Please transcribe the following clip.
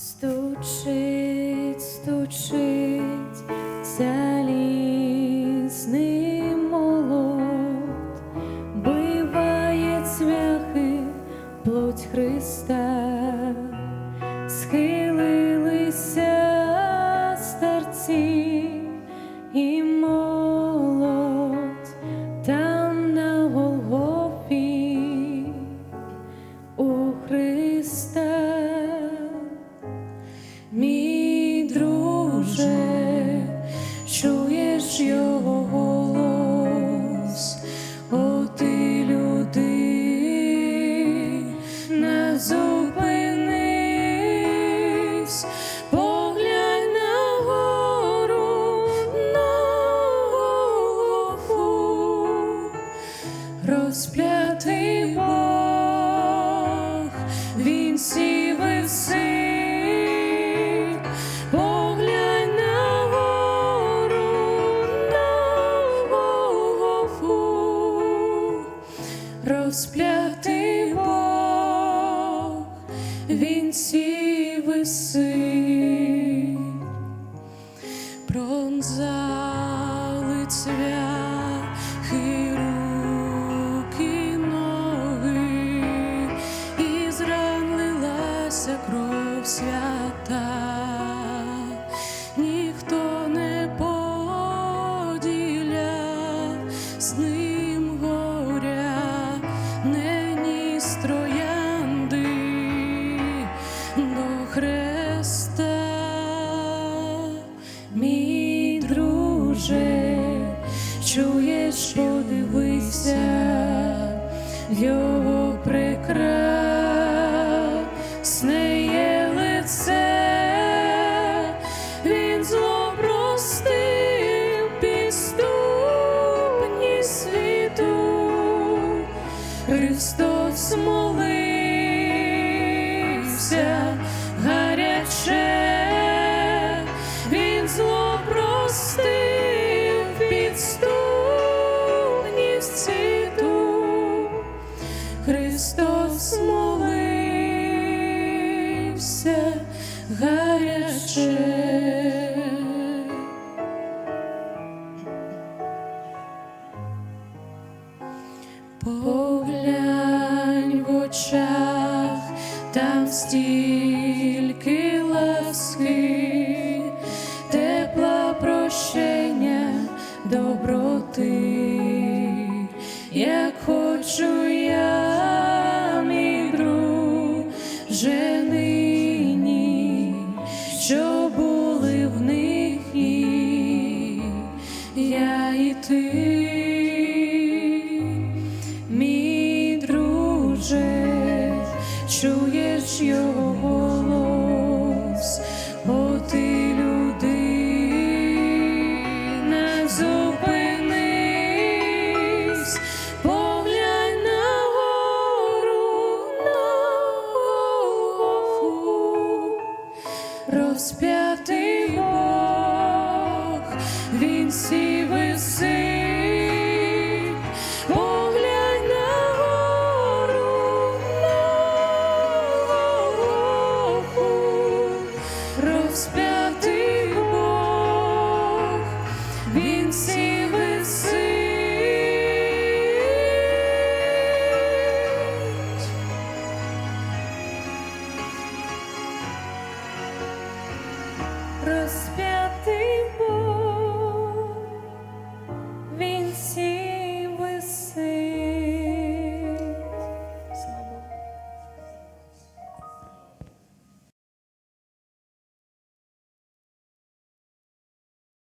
Стучить, стучить залізний молот, биває цвяхи плоть Христа, схилилися старці і Розп'ятий Бог, він сів і всик, поглянь на. Розп'ятий Бог, він сів і пронзали цвяхи свята, ніхто не поділяв з ним горя, не ніс троянди до хреста. Мій друже, чуєш, подивися в його підступні світу, Христос молився гаряче, він зло простив підступні Христос молився гаряче. Очах, там стільки ласки, тепла прощення, доброти, як хочу я, мій друже, нині, що розп'ятий Бог, він сів і сик. Поглянь на гору, на Голгофу. розп'ятий розп'ятий